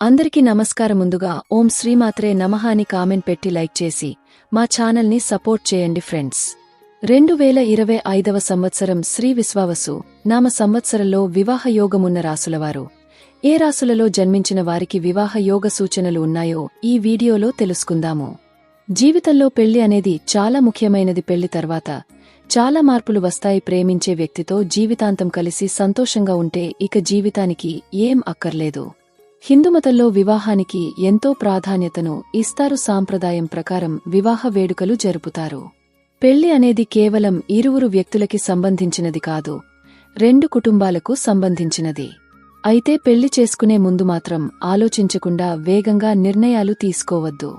అందరికీ నమస్కారం ముందుగా ఓం శ్రీమాత్రే నమః అని కామెంట్ పెట్టి లైక్ చేసి మా ఛానల్ని సపోర్ట్ చేయండి ఫ్రెండ్స్. రెండు వేల ఇరవై ఐదవ సంవత్సరం శ్రీ విశ్వావసు నామ సంవత్సరంలో వివాహ యోగమున్న రాసులవారు. ఏ రాసులలో జన్మించిన వారికి వివాహ యోగ సూచనలు ఉన్నాయో ఈ వీడియోలో తెలుసుకుందాము. జీవితంలో పెళ్ళి అనేది చాలా ముఖ్యమైనది పెళ్ళి తర్వాత. చాలా మార్పులు వస్తాయి ప్రేమించే వ్యక్తితో జీవితాంతం కలిసి సంతోషంగా ఉంటే ఇక జీవితానికి ఏం అక్కర్లేదు. హిందుమతంలో వివాహానికి ఎంతో ప్రాధాన్యతను ఇస్తారు సాంప్రదాయం ప్రకారం వివాహ వేడుకలు జరుపుతారు. పెళ్ళి అనేది కేవలం ఇరువురు వ్యక్తులకి సంబంధించినది కాదు రెండు కుటుంబాలకు సంబంధించినది. అయితే పెళ్ళి చేసుకునే ముందు మాత్రం ఆలోచించకుండా వేగంగా నిర్ణయాలు తీసుకోవద్దు.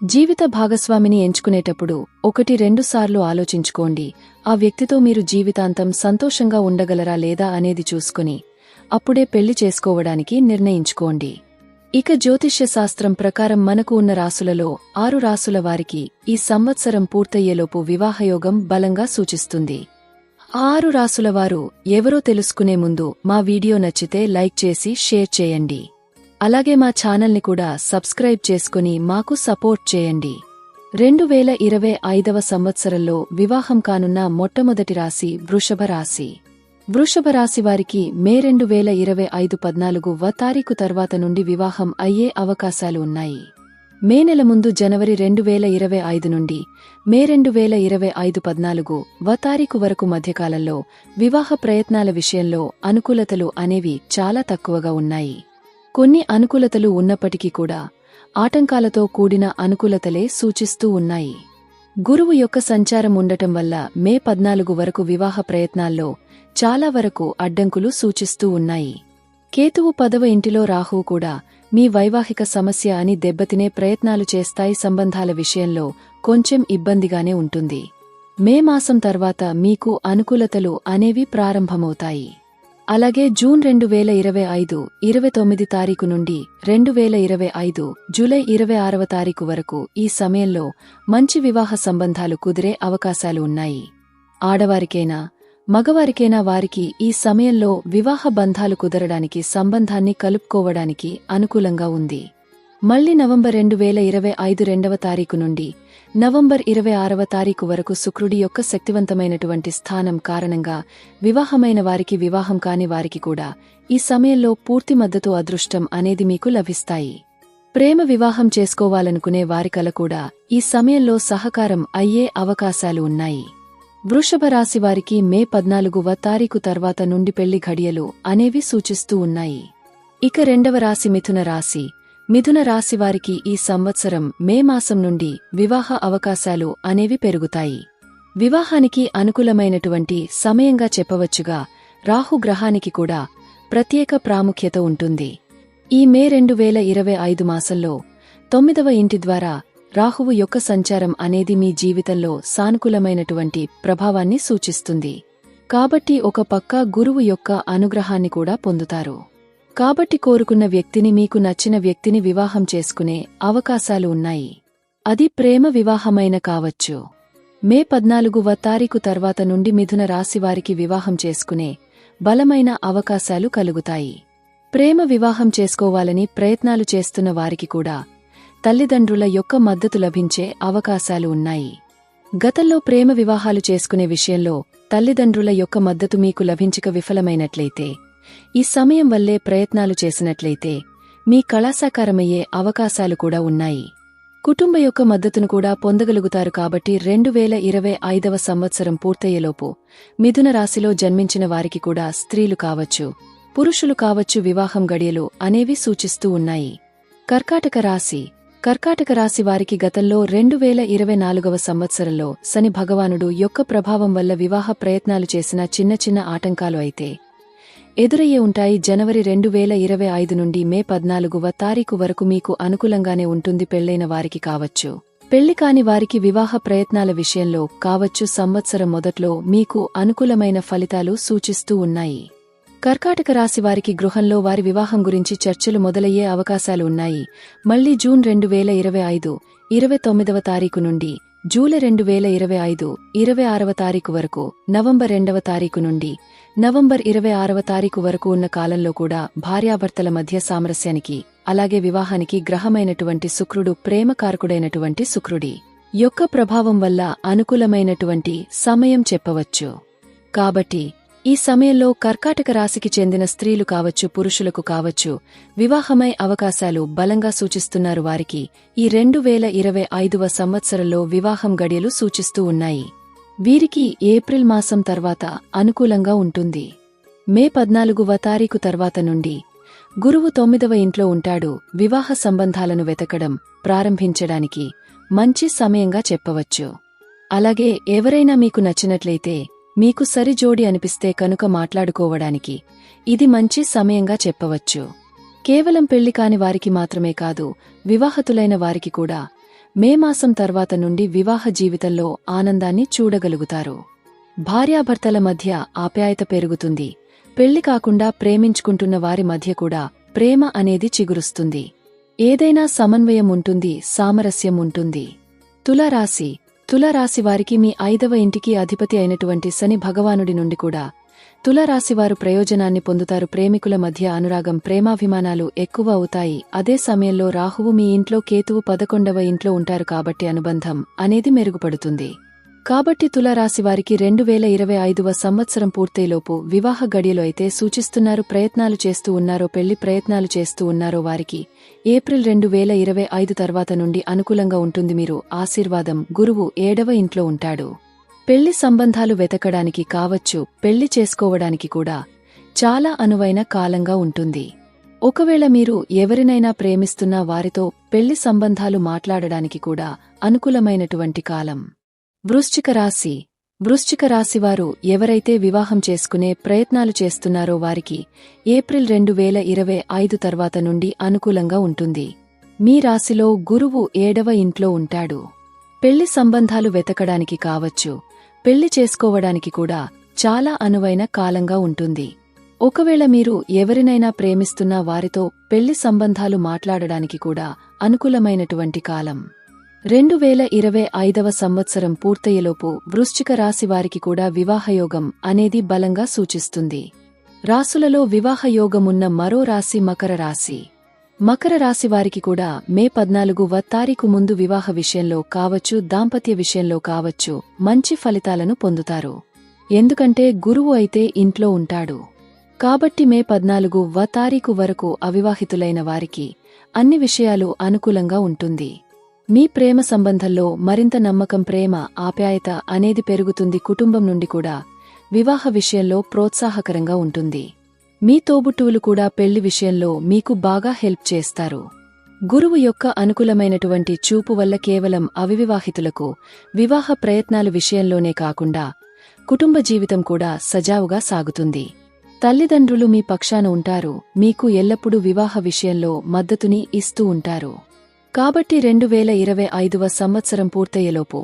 జీవిత భాగస్వామిని ఎంచుకునేటప్పుడు ఒకటి రెండుసార్లు ఆలోచించుకోండి ఆ వ్యక్తితో మీరు జీవితాంతం సంతోషంగా ఉండగలరా లేదా అనేది చూసుకుని అప్పుడే పెళ్ళి చేసుకోవడానికి నిర్ణయించుకోండి. ఇక జ్యోతిష్య శాస్త్రం ప్రకారం మనకు ఉన్న రాసులలో ఆరు రాసుల వారికి ఈ సంవత్సరం పూర్తయ్యేలోపు వివాహయోగం బలంగా సూచిస్తుంది. ఆరు రాసుల వారు ఎవరో తెలుసుకునే ముందు మా వీడియో నచ్చితే లైక్ చేసి షేర్ చేయండి. అలాగే మా ఛానల్ని కూడా సబ్స్క్రైబ్ చేసుకుని మాకు సపోర్ట్ చేయండి. రెండు వేల ఇరవై ఐదవ సంవత్సరంలో వివాహం కానున్న మొట్టమొదటి రాశి వృషభ రాశి. వృషభ రాశి వారికి మే రెండు వేల ఇరవై ఐదు పద్నాలుగు వ తారీఖు తర్వాత నుండి వివాహం అయ్యే అవకాశాలు ఉన్నాయి. మే నెల ముందు జనవరి రెండు వేల ఇరవై ఐదు నుండి మే రెండు వేల ఇరవై ఐదు పద్నాలుగు వ తారీఖు వరకు మధ్యకాలంలో వివాహ ప్రయత్నాల విషయంలో అనుకూలతలు అనేవి చాలా తక్కువగా ఉన్నాయి. కొన్ని అనుకూలతలు ఉన్నప్పటికీ కూడా ఆటంకాలతో కూడిన అనుకూలతలే సూచిస్తూ ఉన్నాయి. గురువు యొక్క సంచారం ఉండటం వల్ల మే పద్నాలుగు వరకు వివాహ ప్రయత్నాల్లో చాలా వరకు అడ్డంకులు సూచిస్తూ ఉన్నాయి. కేతువు పదవ ఇంటిలో రాహువు కూడా మీ వైవాహిక సమస్య అని దెబ్బతినే ప్రయత్నాలు చేస్తాయి సంబంధాల విషయంలో కొంచెం ఇబ్బందిగానే ఉంటుంది. మే మాసం తర్వాత మీకు అనుకూలతలు అనేవి ప్రారంభమవుతాయి. అలాగే జూన్ రెండు వేల ఇరవై ఐదు ఇరవై తొమ్మిది తారీఖు నుండి రెండు వేల ఇరవై ఐదు జూలై ఇరవై ఆరవ తారీఖు వరకు ఈ సమయంలో మంచి వివాహ సంబంధాలు కుదిరే అవకాశాలు ఉన్నాయి. ఆడవారికైనా మగవారికైనా వారికి ఈ సమయంలో వివాహ బంధాలు కుదరడానికి సంబంధాన్ని కలుపుకోవడానికి అనుకూలంగా ఉంది. మళ్ళీ నవంబర్ రెండు వేల ఇరవై ఐదు రెండవ తారీఖు నుండి నవంబర్ ఇరవై ఆరవ తారీఖు వరకు శుక్రుడి యొక్క శక్తివంతమైనటువంటి స్థానం కారణంగా వివాహమైన వారికి వివాహం కాని వారికి కూడా ఈ సమయంలో పూర్తి మద్దతు అదృష్టం అనేది మీకు లభిస్తాయి. ప్రేమ వివాహం చేసుకోవాలనుకునే వారికల కూడా ఈ సమయంలో సహకారం అయ్యే అవకాశాలు ఉన్నాయి. వృషభ రాశి వారికి మే పద్నాలుగువ తారీఖు తర్వాత నుండి పెళ్ళి ఘడియలు అనేవి సూచిస్తూ ఉన్నాయి. ఇక రెండవ రాశి మిథున రాశి. మిథున రాశి వారికి ఈ సంవత్సరం మే మాసం నుండి వివాహ అవకాశాలు అనేవి పెరుగుతాయి. వివాహానికి అనుకూలమైనటువంటి సమయంగా చెప్పవచ్చుగా రాహుగ్రహానికి కూడా ప్రత్యేక ప్రాముఖ్యత ఉంటుంది. ఈ మే రెండు వేల ఇరవై ఐదు మాసంలో తొమ్మిదవ ఇంటి ద్వారా రాహువు యొక్క సంచారం అనేది మీ జీవితంలో సానుకూలమైనటువంటి ప్రభావాన్ని సూచిస్తుంది. కాబట్టి ఒక పక్క గురువు యొక్క అనుగ్రహాన్ని కూడా పొందుతారు. కాబట్టి కోరుకున్న వ్యక్తిని మీకు నచ్చిన వ్యక్తిని వివాహం చేసుకునే అవకాశాలు ఉన్నాయి. అది ప్రేమ వివాహమైన కావచ్చు. మే పద్నాలుగువ తారీఖు తర్వాత నుండి మిథున రాశివారికి వివాహం చేసుకునే బలమైన అవకాశాలు కలుగుతాయి. ప్రేమ వివాహం చేసుకోవాలని ప్రయత్నాలు చేస్తున్న వారికి కూడా తల్లిదండ్రుల యొక్క మద్దతు లభించే అవకాశాలు ఉన్నాయి. గతంలో ప్రేమ వివాహాలు చేసుకునే విషయంలో తల్లిదండ్రుల యొక్క మద్దతు మీకు లభించక విఫలమైనట్లయితే ఈ సమయం వల్లే ప్రయత్నాలు చేసినట్లయితే మీ కళాసాకారమయ్యే అవకాశాలు కూడా ఉన్నాయి. కుటుంబ యొక్క మద్దతును కూడా పొందగలుగుతారు కాబట్టి రెండు వేల ఇరవై ఐదవ సంవత్సరం పూర్తయ్యేలోపు మిథున రాశిలో జన్మించిన వారికి కూడా స్త్రీలు కావచ్చు పురుషులు కావచ్చు వివాహం గడియలు అనేవి సూచిస్తూ ఉన్నాయి. కర్కాటక రాశి. కర్కాటక రాశి వారికి గతంలో రెండు వేల ఇరవై నాలుగవ సంవత్సరంలో శని భగవానుడు యొక్క ప్రభావం వల్ల వివాహ ప్రయత్నాలు చేసిన చిన్న చిన్న ఆటంకాలు అయితే ఎదురయ్యే ఉంటాయి జనవరి రెండు వేల ఇరవై ఐదు నుండి మే పద్నాలుగువ తారీఖు వరకు మీకు అనుకూలంగానే ఉంటుంది పెళ్ళైన వారికి కావచ్చు. పెళ్ళి కాని వారికి వివాహ ప్రయత్నాల విషయంలో కావచ్చు సంవత్సరం మొదట్లో మీకు అనుకూలమైన ఫలితాలు సూచిస్తూ ఉన్నాయి. కర్కాటక రాశి వారికి గృహంలో వారి వివాహం గురించి చర్చలు మొదలయ్యే అవకాశాలు ఉన్నాయి. మళ్ళీ జూన్ రెండు వేల ఇరవై ఐదు ఇరవై తొమ్మిదవ తారీఖు నుండి జూలై రెండు వేల ఇరవై ఐదు ఇరవై ఆరవ తారీఖు వరకు నవంబర్ రెండవ తారీఖు నుండి నవంబర్ ఇరవై ఆరవ తారీఖు వరకు ఉన్న కాలంలో కూడా భార్యాభర్తల మధ్య సామరస్యానికి అలాగే వివాహానికి గ్రహమైనటువంటి శుక్రుడు ప్రేమకారకుడైనటువంటి శుక్రుడి యొక్క ప్రభావం వల్ల అనుకూలమైనటువంటి సమయం చెప్పవచ్చు. కాబట్టి ఈ సమయంలో కర్కాటక రాశికి చెందిన స్త్రీలు కావచ్చు పురుషులకు కావచ్చు వివాహమై అవకాశాలు బలంగా సూచిస్తున్నారు వారికి. ఈ రెండు వేల ఇరవై ఐదువ సంవత్సరంలో వివాహం గడియలు సూచిస్తూ ఉన్నాయి. వీరికి ఏప్రిల్ మాసం తర్వాత అనుకూలంగా ఉంటుంది. మే పద్నాలుగువ తారీఖు తర్వాత నుండి గురువు తొమ్మిదవ ఇంట్లో ఉంటాడు. వివాహ సంబంధాలను వెతకడం ప్రారంభించడానికి మంచి సమయంగా చెప్పవచ్చు. అలాగే ఎవరైనా మీకు నచ్చినట్లయితే మీకు సరిజోడి అనిపిస్తే కనుక మాట్లాడుకోవడానికి ఇది మంచి సమయంగా చెప్పవచ్చు. కేవలం పెళ్ళి కాని వారికి మాత్రమే కాదు వివాహతులైన వారికి కూడా మే మాసం తర్వాత నుండి వివాహ జీవితంలో ఆనందాన్ని చూడగలుగుతారు. భార్యాభర్తల మధ్య ఆప్యాయత పెరుగుతుంది. పెళ్ళి కాకుండా ప్రేమించుకుంటున్న వారి మధ్య కూడా ప్రేమ అనేది చిగురుస్తుంది. ఏదైనా సమన్వయం ఉంటుంది సామరస్యం ఉంటుంది. తులారాశి తులారాశి వారికి మీ ఐదవ ఇంటికి అధిపతి అయినటువంటి శని భగవానుడి నుండి కూడా తులారాశివారు ప్రయోజనాన్ని పొందుతారు. ప్రేమికుల మధ్య అనురాగం ప్రేమాభిమానాలు ఎక్కువ అవుతాయి. అదే సమయంలో రాహువు మీ ఇంట్లో కేతువు పదకొండవ ఇంట్లో ఉంటారు కాబట్టి అనుబంధం అనేది మెరుగుపడుతుంది. కాబట్టి తులారాశివారికి రెండు వేల ఇరవై ఐదువ సంవత్సరం పూర్తయిలోపు వివాహ గడియలో అయితే సూచిస్తున్నారు ప్రయత్నాలు చేస్తూ ఉన్నారో పెళ్ళి ప్రయత్నాలు చేస్తూ ఉన్నారో వారికి ఏప్రిల్ రెండు వేల ఇరవై ఐదు తర్వాత నుండి అనుకూలంగా ఉంటుంది మీరు ఆశీర్వాదం. గురువు ఏడవ ఇంట్లో ఉంటాడు. పెళ్ళి సంబంధాలు వెతకడానికి కావచ్చు పెళ్ళి చేసుకోవడానికి కూడా చాలా అనువైన కాలంగా ఉంటుంది. ఒకవేళ మీరు ఎవరినైనా ప్రేమిస్తున్నా వారితో పెళ్ళి సంబంధాలు మాట్లాడడానికి కూడా అనుకూలమైనటువంటి కాలం. వృశ్చిక రాశి. వృశ్చిక రాశివారు ఎవరైతే వివాహం చేసుకునే ప్రయత్నాలు చేస్తున్నారో వారికి ఏప్రిల్ రెండు వేల ఇరవై ఐదు తర్వాత నుండి అనుకూలంగా ఉంటుంది. మీ రాశిలో గురువు ఏడవ ఇంట్లో ఉంటాడు. పెళ్ళి సంబంధాలు వెతకడానికి కావచ్చు. పెళ్ళి చేసుకోవడానికి కూడా చాలా అనువైన కాలంగా ఉంటుంది. ఒకవేళ మీరు ఎవరినైనా ప్రేమిస్తున్న వారితో పెళ్ళి సంబంధాలు మాట్లాడడానికి కూడా అనుకూలమైనటువంటి కాలం. రెండు వేల ఇరవై ఐదవ సంవత్సరం పూర్తయ్యేలోపు వృశ్చిక రాశి వారికి కూడా వివాహయోగం అనేది బలంగా సూచిస్తుంది. రాసులలో వివాహయోగమున్న మరో రాశి మకర రాశి. మకర రాశి వారికి కూడా మే పద్నాలుగు వ తారీఖు ముందు వివాహ విషయంలో కావచ్చు దాంపత్య విషయంలో కావచ్చు మంచి ఫలితాలను పొందుతారు. ఎందుకంటే గురువు అయితే ఇంట్లో ఉంటాడు. కాబట్టి మే పద్నాలుగు వ తారీఖు వరకు అవివాహితులైన వారికి అన్ని విషయాలు అనుకూలంగా ఉంటుంది. మీ ప్రేమ సంబంధంలో మరింత నమ్మకం ప్రేమ ఆప్యాయత అనేది పెరుగుతుంది కుటుంబం నుండి కూడా. వివాహ విషయంలో ప్రోత్సాహకరంగా ఉంటుంది. మీ తోబుట్టువులు కూడా పెళ్ళి విషయంలో మీకు బాగా హెల్ప్ చేస్తారు. గురువు యొక్క అనుకూలమైనటువంటి చూపు వల్ల కేవలం అవివివాహితులకు వివాహ ప్రయత్నాల విషయంలోనే కాకుండా కుటుంబ జీవితం కూడా సజావుగా సాగుతుంది. తల్లిదండ్రులు మీ పక్షాన ఉంటారు మీకు ఎల్లప్పుడూ వివాహ విషయంలో మద్దతుని ఇస్తూ ఉంటారు. కాబట్టి రెండు వేల ఇరవై ఐదువ సంవత్సరం పూర్తయ్యేలోపు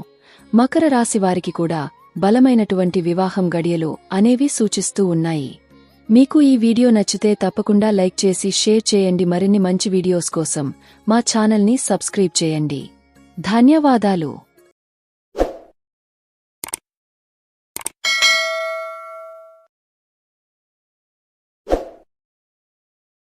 మకర రాశి వారికి కూడా బలమైనటువంటి వివాహం గడియలు అనేవి సూచిస్తూ ఉన్నాయి. మీకు ఈ వీడియో నచ్చితే తప్పకుండా లైక్ చేసి షేర్ చేయండి. మరిన్ని మంచి వీడియోస్ కోసం మా ఛానల్ని సబ్స్క్రైబ్ చేయండి. ధన్యవాదాలు.